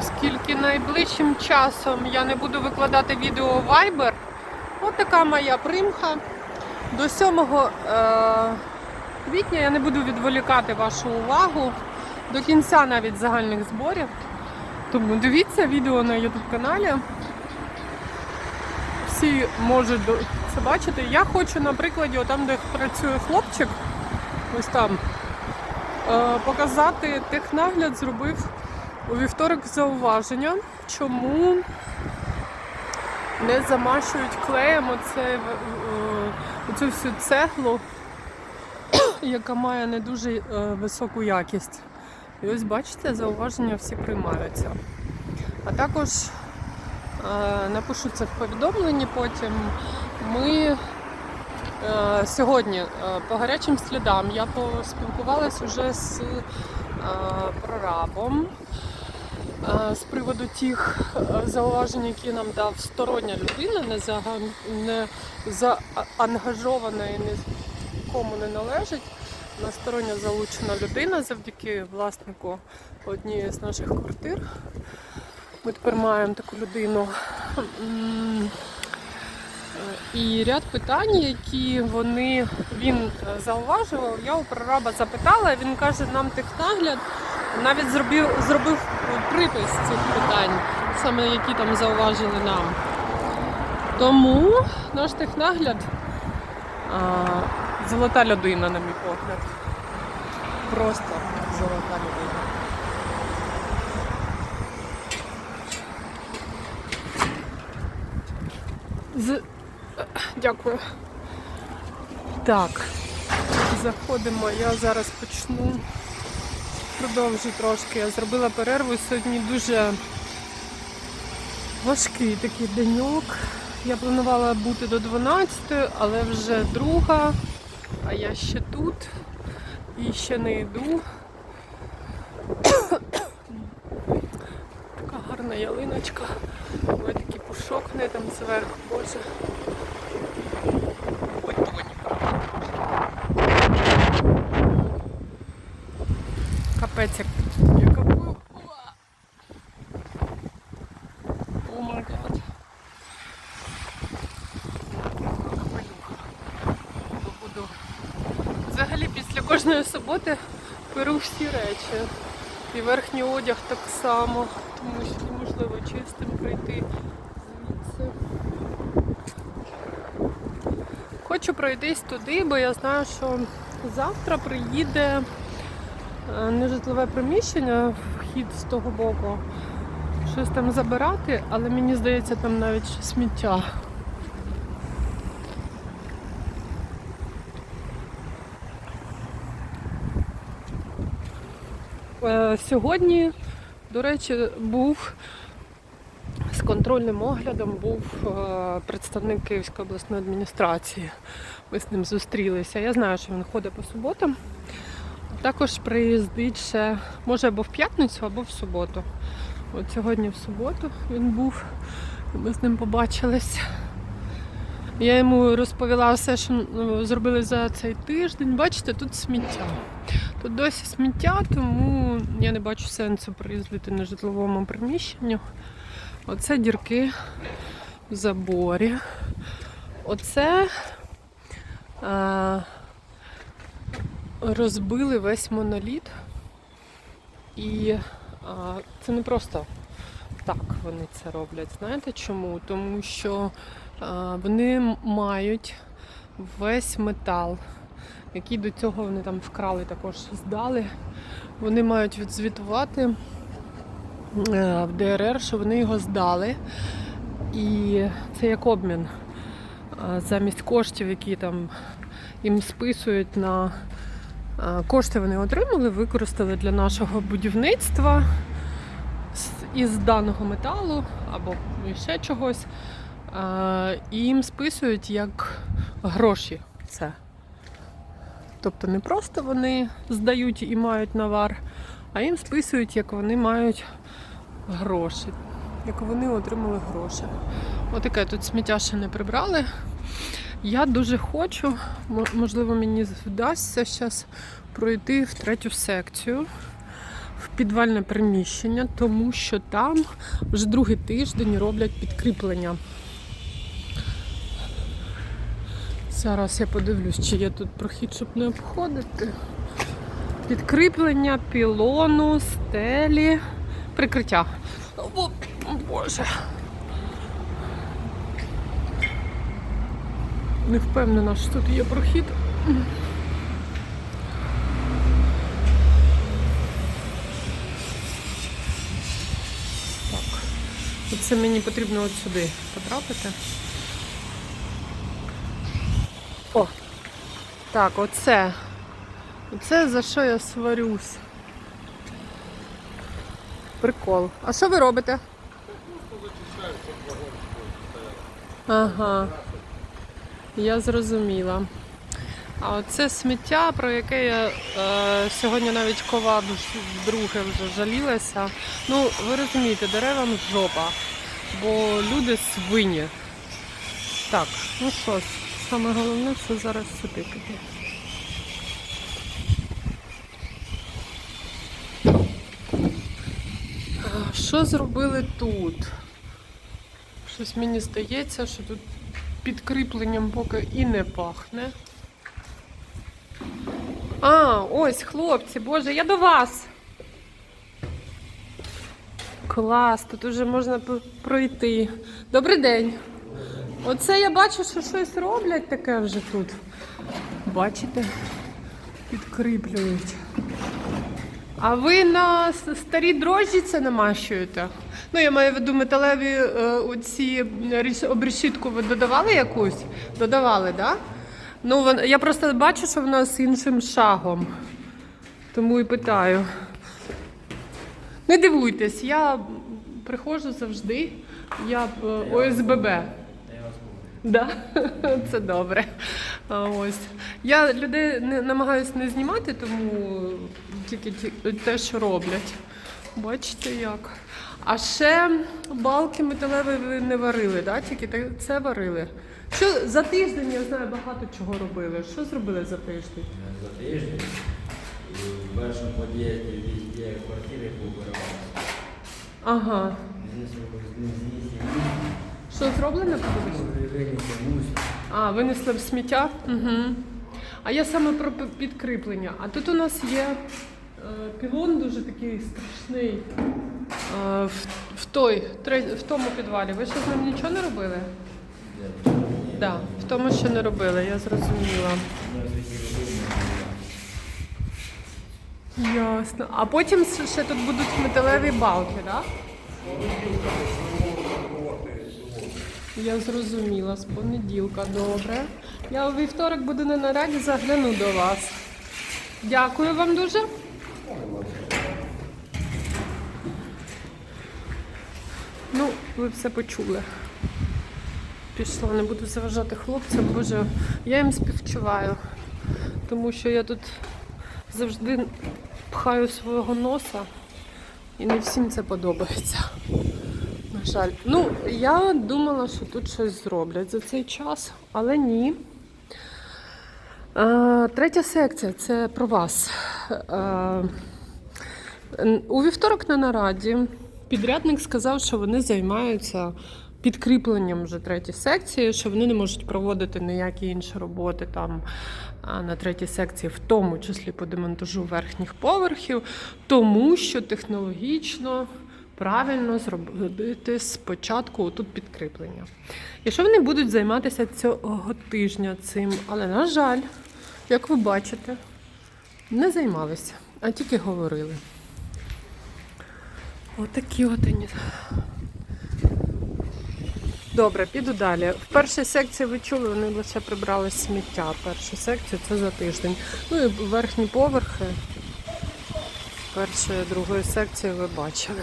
Оскільки найближчим часом я не буду викладати відео Viber, от така моя примха. До 7 е, квітня я не буду відволікати вашу увагу до кінця навіть загальних зборів. Тому дивіться відео на YouTube каналі. Всі можуть це бачити. Я хочу на прикладі, там, де працює хлопчик, ось там, е, показати технагляд зробив у вівторок зауваження, чому не замашують клеєм оце, е, оцю всю цеглу, яка має не дуже е, високу якість. І ось бачите, зауваження всі приймаються. А також е, напишу це в повідомленні потім. Ми сьогодні по гарячим слідам я поспілкувалася вже з прорабом з приводу тих е, зауважень, які нам дав стороння людина, не, заган... не заангажована і ні кому не належить. У нас стороння залучена людина завдяки власнику однієї з наших квартир. Ми тепер маємо таку людину. Е, І ряд питань, які вони, він е, зауважував, я у прораба запитала, він каже, нам технагляд навіть зробив, зробив припис цих питань, саме які там зауважили нам. Тому наш технагляд а, золота людина, на мій погляд. Просто золота людина. З... Дякую. Так, заходимо. Я зараз почну. Продовжу трошки. Я зробила перерву. Сьогодні дуже важкий такий деньок. Я планувала бути до 12, але вже друга, а я ще тут і ще не йду. Така гарна ялиночка. Ой, такий пушок в неї там зверху, боже. Капець, як яка бу- О май гад. Взагалі після кожної суботи беру всі речі. І верхній одяг так само, тому що неможливо чистим прийти звідси. Хочу пройтись туди, бо я знаю, що завтра приїде нежитлове приміщення, вхід з того боку. Щось там забирати, але мені здається, там навіть сміття. Е, Сьогодні, до речі, був з контрольним оглядом був е, представник Київської обласної адміністрації. Ми з ним зустрілися. Я знаю, що він ходить по суботам. Також приїздить ще, може або в п'ятницю, або в суботу. От сьогодні в суботу він був, і ми з ним побачились. Я йому розповіла все, що ну, зробили за цей тиждень. Бачите, тут сміття. Тут досі сміття, тому я не бачу сенсу приїздити на житловому приміщенню. Оце дірки в заборі. Оце а, розбили весь моноліт. І а, це не просто так вони це роблять. Знаєте чому? Тому що а, вони мають весь метал, який до цього вони там вкрали, також здали. Вони мають відзвітувати е, в ДРР, що вони його здали. І це як обмін замість коштів, які там їм списують на кошти вони отримали, використали для нашого будівництва із даного металу або ще чогось. І їм списують як гроші це. Тобто не просто вони здають і мають навар, а їм списують, як вони мають гроші, як вони отримали гроші. Отаке тут сміття ще не прибрали. Я дуже хочу, можливо, мені вдасться зараз пройти в третю секцію. в підвальне приміщення, тому що там вже другий тиждень роблять підкріплення. Зараз я подивлюсь, чи є тут прохід, щоб не обходити. Підкріплення пілону, стелі, прикриття. О, Боже. Не впевнена, що тут є прохід. Так. Оце мені потрібно от сюди потрапити. О! Так, оце. Оце за що я сварюсь. Прикол. А що ви робите? Ага. Я зрозуміла. А оце сміття, про яке я е, сьогодні навіть кова вдруге вже жалілася. Ну, ви розумієте, деревам жопа, бо люди свині. Так, ну що ж, саме головне це зараз сюди піти. Що зробили тут? Щось мені здається, що тут підкріпленням поки і не пахне. А, ось, хлопці, боже, я до вас. Клас, тут уже можна пройти. Добрий день. Оце я бачу, що щось роблять таке вже тут. Бачите? Підкріплюють. А ви на старі дрожжі це намащуєте? Ну, я маю в виду металеві е, оці обрешітку ви додавали якусь? Додавали, так? Да? Ну, я просто бачу, що вона з іншим шагом. Тому і питаю. Не дивуйтесь, я приходжу завжди, я е, ОСББ. Да, це добре. А, ось. Я людей не намагаюся не знімати, тому тільки те, що роблять. Бачите як. А ще балки металеві ви не варили, да? тільки це варили. Що за тиждень я знаю багато чого робили. Що зробили за тиждень? за тиждень. В першому під'їзді везде квартири побиралися. Ага. Знесли, знесли, Що зроблено? мусор. А, винесли в сміття? Угу. А я саме про підкріплення. А тут у нас є е, пілон дуже такий страшний. Е, в, в, той, в тому підвалі. Ви ще з ним нічого не робили? Так, да, в тому ще не робили, я зрозуміла. Ясно. А потім ще ще тут будуть металеві балки, так? Я зрозуміла, з понеділка, добре. Я у вівторок буду на нараді, загляну до вас. Дякую вам дуже. Ну, ви все почули. Пішла, не буду заважати хлопцям, боже, я їм співчуваю, тому що я тут завжди пхаю свого носа і не всім це подобається. На жаль. Ну, я думала, що тут щось зроблять за цей час, але ні. Е, третя секція це про вас. Е, у вівторок на нараді підрядник сказав, що вони займаються підкріпленням вже третій секції, що вони не можуть проводити ніякі інші роботи там на третій секції, в тому числі по демонтажу верхніх поверхів, тому що технологічно правильно зробити спочатку тут підкріплення. І що вони будуть займатися цього тижня цим, але на жаль, як ви бачите, не займалися, а тільки говорили. Отакі от вони. Добре, піду далі. В першій секції ви чули, вони лише прибрали сміття. Першу секцію це за тиждень. Ну і верхні поверхи першої, другої секції ви бачили.